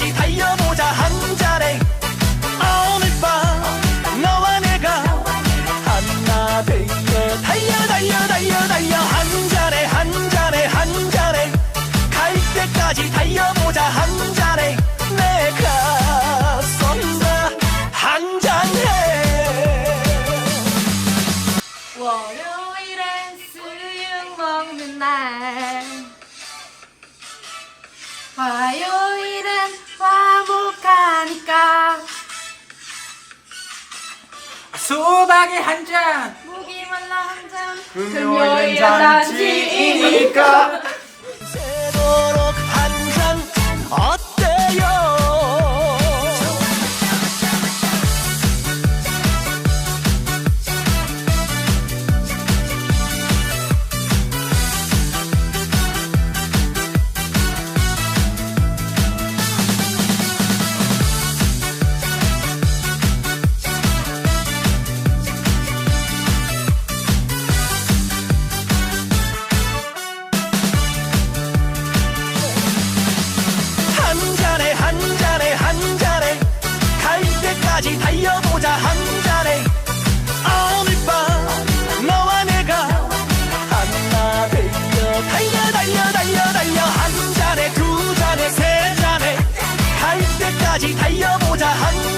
끝까지 달려보자 한 잔에 오늘 밤 너와 내가 하나 되게 달려 달려 달려 달려. 한 잔에 한 잔에 한 잔에 갈 때까지 달려보자 한 잔에 내가 쏜다 한 잔에 월요일엔 수육 먹는 날. 수박에 한 잔. 목이 말라 한 잔. 금요일 잔치이니까. 打起太阳不再寒